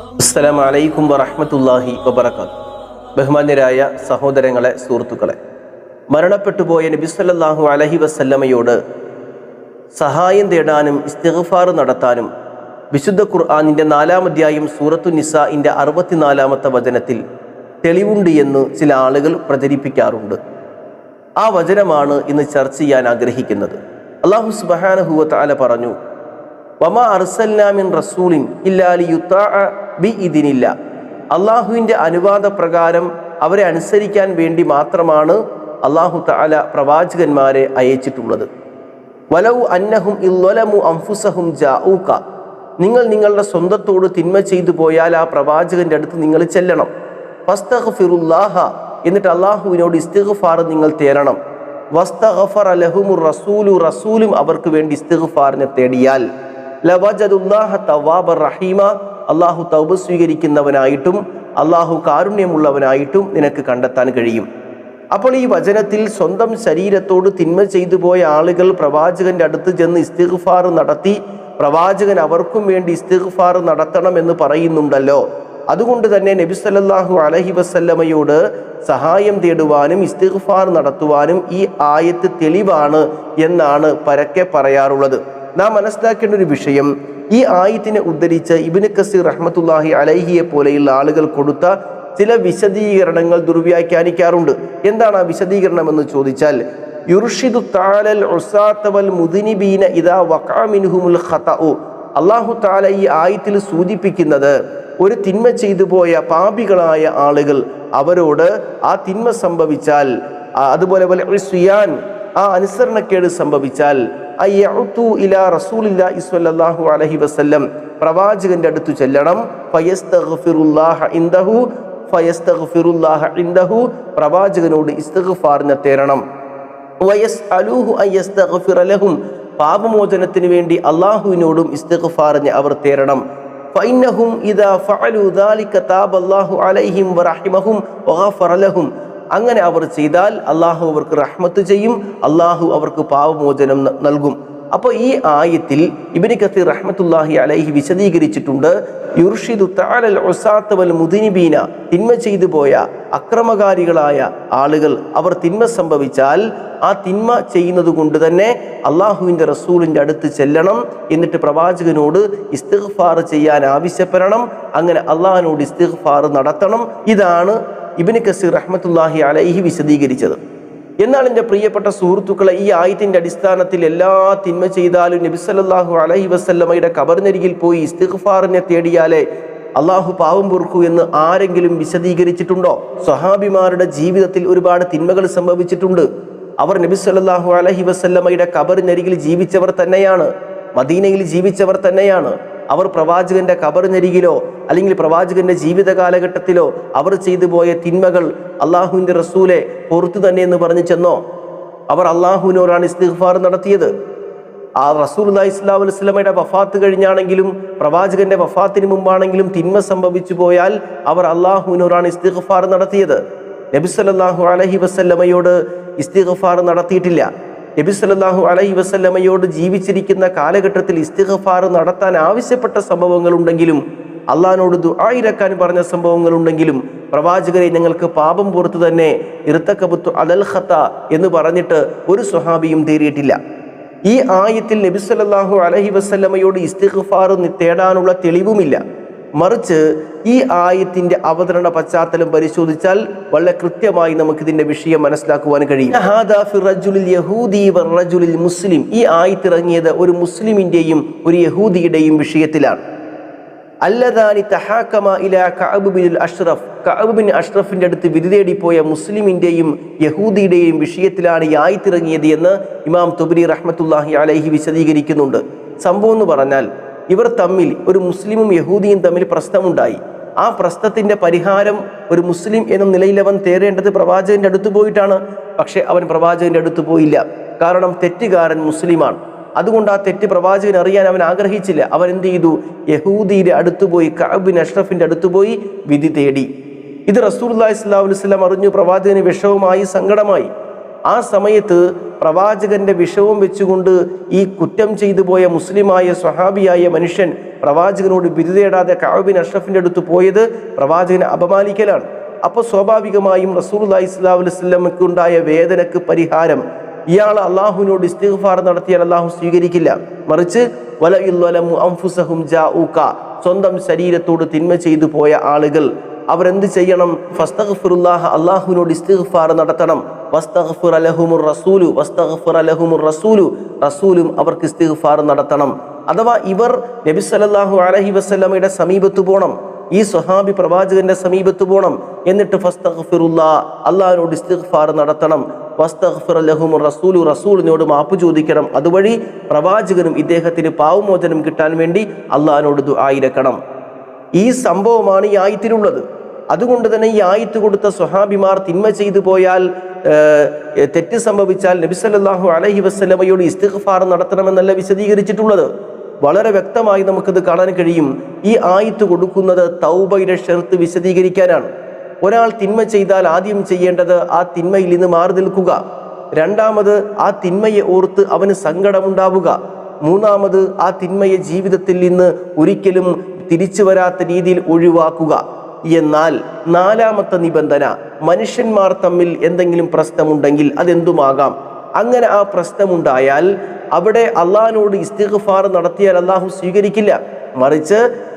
അസ്സലാമു അലൈക്കും വറഹ്മത്തുള്ളാഹി വബറകാത്ത് ബഹുമാന്യരായ സഹോദരങ്ങളെ സുഹൃത്തുക്കളെ മരണപ്പെട്ടുപോയ നബി സല്ലല്ലാഹു അലഹി വസല്ലമയോട് സഹായം തേടാനും ഇസ്തിഗ്ഫാർ നടത്താനും വിശുദ്ധ ഖുർആാനിന്റെ നാലാം അധ്യായം സൂറത്തു നിസാഇന്റെ അറുപത്തിനാലാമത്തെ വചനത്തിൽ തെളിവുണ്ട് എന്ന് ചില ആളുകൾ പ്രചരിപ്പിക്കാറുണ്ട്. ആ വചനമാണ് ഇന്ന് ചർച്ച ചെയ്യാൻ ആഗ്രഹിക്കുന്നത്. അള്ളാഹു സുബ്ഹാനഹു തആല പറഞ്ഞു വമാ അർസല്ലാമിൻ റസൂലിൻ ഇല്ലാലി ബി ഇതിനില്ല. അള്ളാഹുവിന്റെ അനുവാദ പ്രകാരം അവരെ അനുസരിക്കാൻ വേണ്ടി മാത്രമാണ് അള്ളാഹു തആല പ്രവാചകന്മാരെ അയച്ചിട്ടുള്ളത്. വലൗ അന്നഹും ഇല്ലൊലമു അംഫുസഹും ജാഊക്ക നിങ്ങൾ നിങ്ങളുടെ സ്വന്തത്തോട് തിന്മ ചെയ്തു പോയാൽ ആ പ്രവാചകന്റെ അടുത്ത് നിങ്ങൾ ചെല്ലണം. ഫസ്തഗ്ഫിറുല്ലാഹ എന്നിട്ട് അള്ളാഹുവിനോട് ഇസ്തിഗ്ഫാർ നിങ്ങൾ തേരണം വസ്തഗ്ഫറ ലഹുമുർ റസൂലു റസൂലും അവർക്ക് വേണ്ടി ഇസ്തിഗ്ഫാറിനെ തേടിയാൽ. റഹീമ. അള്ളാഹു തൗബ സ്വീകരിക്കുന്നവനായിട്ടും അള്ളാഹു കാരുണ്യമുള്ളവനായിട്ടും നിനക്ക് കണ്ടെത്താൻ കഴിയും. അപ്പോൾ ഈ വചനത്തിൽ സ്വന്തം ശരീരത്തോട് തിന്മ ചെയ്തു പോയ ആളുകൾ പ്രവാചകന്റെ അടുത്ത് ചെന്ന് ഇസ്തിഗ്ഫാർ നടത്തി പ്രവാചകൻ അവർക്കും വേണ്ടി ഇസ്തിഗ്ഫാർ നടത്തണം എന്ന് പറയുന്നുണ്ടല്ലോ. അതുകൊണ്ട് തന്നെ നബി സല്ലല്ലാഹു അലഹി വസല്ലമയോട് സഹായം തേടുവാനും ഇസ്തിഗ്ഫാർ നടത്തുവാനും ഈ ആയത്ത് തെളിവാണ് എന്നാണ് പരക്കെ പറയാറുള്ളത്. നാം മനസ്സിലാക്കേണ്ട ഒരു വിഷയം ഈ ആയത്തിനെ ഉദ്ധരിച്ച് ഇബിന് കസീർ റഹ്മത്തുല്ലാഹി അലൈഹിയെ പോലെയുള്ള ആളുകൾ കൊടുത്ത ചില വിശദീകരണങ്ങൾ ദുർവ്യാഖ്യാനിക്കാറുണ്ട്. എന്താണ് ആ വിശദീകരണം എന്ന് ചോദിച്ചാൽ യുർഷിദു താലൽ മുദിനിബീന വഖാമിൻഹുമുൽ ഖതഉ. അള്ളാഹു താല ഈ ആയത്തിൽ സൂചിപ്പിക്കുന്നത് ഒരു തിന്മ ചെയ്തു പോയ പാപികളായ ആളുകൾ അവരോട് ആ തിന്മ സംഭവിച്ചാൽ അതുപോലെ പോലെ ആ അനുസരണക്കേട് സംഭവിച്ചാൽ അയ്യഉതു ഇലാ റസൂലില്ലാഹി സ്വല്ലല്ലാഹു അലൈഹി വസല്ലം. പ്രവാചകന്റെ അടുത്ത് ചെല്ലണം. ഫയസ്തഗ്ഫിറുല്ലാഹ ഇൻദഹു ഫയസ്തഗ്ഫിറുല്ലാഹ ഇൻദഹു. പ്രവാചകനോട് ഇസ്തിഗ്ഫാറിനെ തേരണം. വയസ് അലൂഹു അയ്യസ്തഗ്ഫിറ ലഹും. പാപമോചനത്തിന് വേണ്ടി അള്ളാഹുവിനോടും ഇസ്തിഗ്ഫാറിനെ അവർ തേരണം. ഫൈനഹും ഇദാ ഫഅലു ദാലിക താബല്ലാഹു അലൈഹിം വറഹിമഹും വഗഫറ ലഹും. അങ്ങനെ അവർ ചെയ്താൽ അള്ളാഹു അവർക്ക് റഹ്മത്ത് ചെയ്യും അള്ളാഹു അവർക്ക് പാവമോചനം നൽകും. അപ്പോൾ ഈ ആയത്തിൽ ഇബിന് കത്തി റഹ്മത്തുല്ലാഹി അലൈഹി വിശദീകരിച്ചിട്ടുണ്ട് യുർഷിദു താലൽ ഒസാത്തവൽ മുദിനിബീന തിന്മ ചെയ്തു പോയ അക്രമകാരികളായ ആളുകൾ അവർ തിന്മ സംഭവിച്ചാൽ ആ തിന്മ ചെയ്യുന്നത് കൊണ്ട് തന്നെ അള്ളാഹുവിന്റെ റസൂലിന്റെ അടുത്ത് ചെല്ലണം എന്നിട്ട് പ്രവാചകനോട് ഇസ്തിഗ്ഫാർ ചെയ്യാൻ ആവശ്യപ്പെടണം അങ്ങനെ അള്ളാഹിനോട് ഇസ്തിഗ്ഫാർ നടത്തണം. ഇതാണ് ഇബിന് കസീർ റഹ്മത്തുല്ലാഹി അലൈഹി വിശദീകരിച്ചത്. എന്നാൽ എന്റെ പ്രിയപ്പെട്ട സുഹൃത്തുക്കളെ ഈ ആയത്തിന്റെ അടിസ്ഥാനത്തിൽ എല്ലാ തിന്മ ചെയ്താലും നബി സല്ലല്ലാഹു അലൈഹി വസല്ലമയുടെ കബറിനരികിൽ പോയി ഇസ്തിഖ്ഫാറിനെ തേടിയാലേ അള്ളാഹു പാവം പൊറുക്കൂ എന്ന് ആരെങ്കിലും വിശദീകരിച്ചിട്ടുണ്ടോ? സ്വഹാബിമാരുടെ ജീവിതത്തിൽ ഒരുപാട് തിന്മകൾ സംഭവിച്ചിട്ടുണ്ട്. അവർ നബി സല്ലല്ലാഹു അലൈഹി വസല്ലമയുടെ കബറിനരികിൽ ജീവിച്ചവർ തന്നെയാണ് മദീനയിൽ ജീവിച്ചവർ തന്നെയാണ്. അവർ പ്രവാചകന്റെ കബറിനരികിലോ അല്ലെങ്കിൽ പ്രവാചകന്റെ ജീവിത കാലഘട്ടത്തിലോ അവർ ചെയ്തു പോയ തിന്മകൾ അള്ളാഹുവിന്റെ റസൂലെ പുറത്തു തന്നെ എന്ന് പറഞ്ഞു ചെന്നോ? അവർ അള്ളാഹുവിനോടാണ് ഇസ്തിഗ്ഫാർ നടത്തിയത്. ആ റസൂൽ ഇസ്ലാം വസ്ലമയുടെ വഫാത്ത് കഴിഞ്ഞാണെങ്കിലും പ്രവാചകന്റെ വഫാത്തിന് മുമ്പാണെങ്കിലും തിന്മ സംഭവിച്ചു പോയാൽ അവർ അള്ളാഹുവിനോടാണ് ഇസ്തിഗ്ഫാർ നടത്തിയത്. നബി അലഹി വസല്ലമയോട് ഇസ്തിഗ്ഫാർ നടത്തിയിട്ടില്ല. നബി സല്ലാഹു അലൈ വസല്ലമയോട് ജീവിച്ചിരിക്കുന്ന കാലഘട്ടത്തിൽ ഇസ്തിഗ്ഫാർ നടത്താൻ ആവശ്യപ്പെട്ട സംഭവങ്ങളുണ്ടെങ്കിലും അള്ളഹാനോട് ദുആയിരക്കാൻ പറഞ്ഞ സംഭവങ്ങളുണ്ടെങ്കിലും പ്രവാചകരെ ഞങ്ങൾക്ക് പാപം പുറത്തു തന്നെ ഇർത്തക്കബുത്തു അലൽ എന്ന് പറഞ്ഞിട്ട് ഒരു സ്വഹാബിയും തേറിയിട്ടില്ല ഈ ആയത്തിൽ നബി സല്ലല്ലാഹു അലൈഹി വസല്ലമയോട് ഇസ്തിഗ്ഫാർ നി- തേടാനുള്ള തെളിവുമില്ല. മറിച്ച് ഈ ആയത്തിന്റെ അവതരണ പശ്ചാത്തലം പരിശോധിച്ചാൽ വളരെ കൃത്യമായി നമുക്ക് ഇതിന്റെ വിഷയം മനസ്സിലാക്കുവാൻ കഴിയും. മുസ്ലിം. ഈ ആയത്തിറങ്ങിയത് ഒരു മുസ്ലിമിന്റെയും ഒരു യഹൂദിയുടെയും വിഷയത്തിലാണ്. അല്ലദാനി തഹാക്കമ ഇല കഅബുബിൻ അഷ്റഫ്. കഅബുബിൻ അഷ്റഫിന്റെ അടുത്ത് വിധി തേടിപ്പോയ മുസ്ലിമിന്റെയും യഹൂദിയുടെയും വിഷയത്തിലാണ് ഈ ആയിത്തിറങ്ങിയത് എന്ന് ഇമാം തുബരി റഹ്മത്തുല്ലാഹി അലഹി വിശദീകരിക്കുന്നുണ്ട്. സംഭവം എന്ന് പറഞ്ഞാൽ ഇവർ തമ്മിൽ ഒരു മുസ്ലിമും യഹൂദിയും തമ്മിൽ പ്രശ്നമുണ്ടായി. ആ പ്രശ്നത്തിന്റെ പരിഹാരം ഒരു മുസ്ലിം എന്ന നിലയിൽ അവൻ തേടേണ്ടത് പ്രവാചകന്റെ അടുത്ത് പോയിട്ടാണ്. പക്ഷെ അവൻ പ്രവാചകന്റെ അടുത്ത് പോയില്ല. കാരണം തെറ്റുകാരൻ മുസ്ലിമാണ്. അതുകൊണ്ട് ആ തെറ്റ് പ്രവാചകൻ അറിയാൻ അവൻ ആഗ്രഹിച്ചില്ല. അവൻ എന്ത് ചെയ്തു? യഹൂദിയുടെ അടുത്ത് പോയി കഅബിൻ അഷ്റഫിന്റെ അടുത്ത് പോയി വിധി തേടി. ഇത് റസൂൽ അള്ളാഹി വസ്ലാം അറിഞ്ഞു പ്രവാചകന് വിഷവുമായി സങ്കടമായി. ആ സമയത്ത് പ്രവാചകന്റെ വിഷവും വെച്ചുകൊണ്ട് ഈ കുറ്റം ചെയ്തു പോയ മുസ്ലിമായ സ്വഹാബിയായ മനുഷ്യൻ പ്രവാചകനോട് ബിരുദേടാതെ കാബിൻ അഷ്റഫിന്റെ അടുത്ത് പോയത് പ്രവാചകനെ അപമാനിക്കലാണ്. അപ്പോൾ സ്വാഭാവികമായും റസൂർ ഇസ്ലാം വസ്ലമക്ക് ഉണ്ടായ വേദനക്ക് പരിഹാരം ഇയാൾ അള്ളാഹുവിനോട് ഇസ്തിഗ്ഫാർ നടത്തിയാൽ അള്ളാഹു സ്വീകരിക്കില്ല. മറിച്ച് സ്വന്തം ശരീരത്തോട് തിന്മ ചെയ്തു പോയ ആളുകൾ അവരെന്ത് ചെയ്യണം? ഫസ്തഗ്ഫിറുല്ലാഹ അള്ളാഹുവിനോട് ഇസ്തിഗ്ഫാർ നടത്തണം. റസൂലു അവർക്ക് ഇസ്തിഗ്ഫാർ നടത്തണം. അഥവാ ഇവർ നബി സല്ലല്ലാഹു അലൈഹി വസല്ലമയുടെ സമീപത്ത് പോകണം ഈ സ്വഹാബി പ്രവാചകന്റെ സമീപത്ത് പോകണം എന്നിട്ട് ഫസ്തഗ്ഫിറുല്ലാ അള്ളാഹിനോട് ഇസ്തിഗ്ഫാർ നടത്തണം. വസ്തഗ്ഫിർ ലഹും റസൂലു റസൂലിനോട് മാപ്പ് ചോദിക്കണം. അതുവഴി പ്രവാചകനും ഇദ്ദേഹത്തിന് പാവമോചനം കിട്ടാൻ വേണ്ടി അള്ളാഹിനോട് ആയിരക്കണം ഈ സംഭവമാണ് ഈ ആയത്തിലുള്ളത്. അതുകൊണ്ട് തന്നെ ഈ ആയത്ത് കൊടുത്ത സ്വഹാബിമാർ തിന്മ ചെയ്തു പോയാൽ തെറ്റ് സംഭവിച്ചാൽ നബി സല്ലാഹു അലഹി വസ്ലമയോട് ഇസ്തിഗ്ഫാർ നടത്തണമെന്നല്ല വിശദീകരിച്ചിട്ടുള്ളത്. വളരെ വ്യക്തമായി നമുക്കത് കാണാൻ കഴിയും. ഈ ആയത്ത് കൊടുക്കുന്നത് തൗബയുടെ ഷെർത്ത് വിശദീകരിക്കാനാണ്. ഒരാൾ തിന്മ ചെയ്താൽ ആദ്യം ചെയ്യേണ്ടത് ആ തിന്മയിൽ നിന്ന് മാറി നിൽക്കുക. രണ്ടാമത് ആ തിന്മയെ ഓർത്ത് അവന് സങ്കടമുണ്ടാവുക. മൂന്നാമത് ആ തിന്മയെ ജീവിതത്തിൽ നിന്ന് ഒരിക്കലും തിരിച്ചു വരാത്ത രീതിയിൽ ഒഴിവാക്കുക. എന്നാൽ നാലാമത്തെ നിബന്ധന മനുഷ്യന്മാർ തമ്മിൽ എന്തെങ്കിലും പ്രശ്നമുണ്ടെങ്കിൽ അതെന്തുമാകാം? അങ്ങനെ ആ പ്രശ്നമുണ്ടായാൽ അവിടെ അള്ളഹാനോട് ഇസ്തിഗ്ഫാർ നടത്തിയാൽ അള്ളാഹു സ്വീകരിക്കില്ല. മറിച്ച്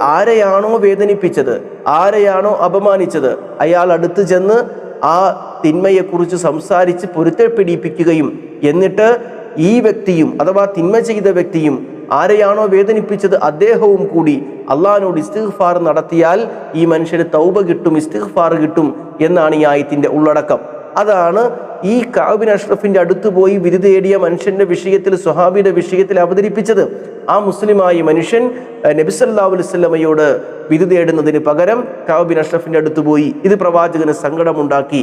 ആരെയാണോ വേദനിപ്പിച്ചത് ആരെയാണോ അപമാനിച്ചത് അയാൾ അടുത്ത് ചെന്ന് ആ തിന്മയെക്കുറിച്ച് സംസാരിച്ച് പൊരുത്തപ്പെടിപ്പിക്കുകയും എന്നിട്ട് ഈ വ്യക്തിയും അഥവാ തിന്മ ചെയ്ത വ്യക്തിയും ആരെയാണോ വേദനിപ്പിച്ചത് അദ്ദേഹവും കൂടി അള്ളഹാനോട് ഇസ്തിഗ്ഫാർ നടത്തിയാൽ ഈ മനുഷ്യന് തൗബ കിട്ടും ഇസ്തിഗ്ഫാർ കിട്ടും എന്നാണ് ഈ ആയത്തിന്റെ ഉള്ളടക്കം. അതാണ് ഈ കാബിൻ അഷ്റഫിന്റെ അടുത്ത് പോയി ബിരുദേടിയ മനുഷ്യന്റെ വിഷയത്തിൽ സുഹാബിയുടെ വിഷയത്തിൽ അവതരിപ്പിച്ചത്. ആ മുസ്ലിമായ മനുഷ്യൻ ഏഹ്, നബി സല്ലല്ലാഹു അലൈഹി വസല്ലമയോട് ബിരുദേടുന്നതിന് പകരം കാബിൻ അഷ്റഫിന്റെ അടുത്ത് പോയി ഇത് പ്രവാചകന് സങ്കടമുണ്ടാക്കി.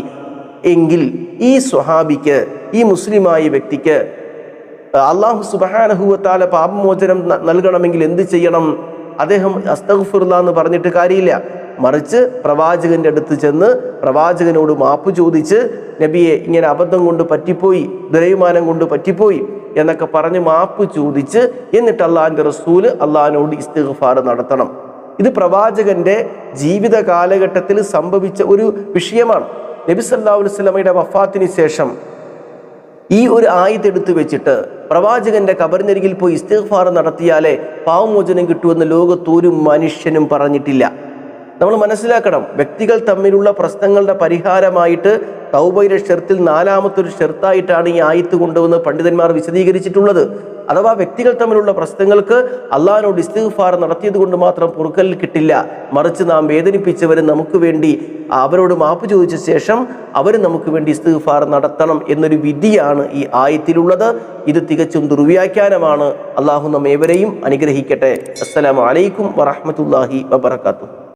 എങ്കിൽ ഈ സ്വഹാബിക്ക് ഈ മുസ്ലിമായ വ്യക്തിക്ക് അള്ളാഹു സുബാനഹുവത്താല പാപമോചനം നൽകണമെങ്കിൽ എന്ത് ചെയ്യണം? അദ്ദേഹം അസ്തഗ്ഫിറുല്ലാ എന്ന് പറഞ്ഞിട്ട് കാര്യമില്ല. മറിച്ച് പ്രവാചകന്റെ അടുത്ത് ചെന്ന് പ്രവാചകനോട് മാപ്പ് ചോദിച്ച് നബിയെ ഇങ്ങനെ അബദ്ധം കൊണ്ട് പറ്റിപ്പോയി ദുരയുമാനം കൊണ്ട് പറ്റിപ്പോയി എന്നൊക്കെ പറഞ്ഞ് മാപ്പ് ചോദിച്ച് എന്നിട്ട് അള്ളാഹിന്റെ റസൂൽ അള്ളാഹിനോട് ഇസ്തിഗ്ഫാർ നടത്തണം. ഇത് പ്രവാചകന്റെ ജീവിത കാലഘട്ടത്തിൽ സംഭവിച്ച ഒരു വിഷയമാണ്. നബി സല്ലല്ലാഹു അലൈഹി വസല്ലമയുടെ വഫാത്തിന് ശേഷം ഈ ഒരു ആയത്തെടുത്ത് വെച്ചിട്ട് പ്രവാചകന്റെ കബറിനരികിൽ പോയി ഇസ്തിഗ്ഫാർ നടത്തിയാലേ പാവമോചനം കിട്ടുമെന്ന് ലോകത്തൊരു മനുഷ്യനും പറഞ്ഞിട്ടില്ല. നമ്മൾ മനസ്സിലാക്കണം വ്യക്തികൾ തമ്മിലുള്ള പ്രശ്നങ്ങളുടെ പരിഹാരമായിട്ട് തൗബയുടെ ഷെർത്തിൽ നാലാമത്തെ ഒരു ഷെർത്തായിട്ടാണ് ഈ ആയത്ത് കൊണ്ടുവന്ന് പണ്ഡിതന്മാർ വിശദീകരിച്ചിട്ടുള്ളത്. അഥവാ വ്യക്തികൾ തമ്മിലുള്ള പ്രശ്നങ്ങൾക്ക് അള്ളാഹിനോട് ഇസ്തിഗ്ഫാർ നടത്തിയത് കൊണ്ട് മാത്രം പൊറുക്കൽ കിട്ടില്ല. മറിച്ച് നാം വേദനിപ്പിച്ചവർ നമുക്ക് വേണ്ടി അവരോട് മാപ്പ് ചോദിച്ച ശേഷം അവർ നമുക്ക് വേണ്ടി ഇസ്തിഗ്ഫാർ നടത്തണം എന്നൊരു വിധിയാണ് ഈ ആയത്തിലുള്ളത്. ഇത് തികച്ചും ദുർവ്യാഖ്യാനമാണ്. അള്ളാഹു നമ്മേവരെയും അനുഗ്രഹിക്കട്ടെ. അസ്സലാമു അലൈക്കും വറഹ്മത്തുള്ളാഹി വബറകാതുഹു.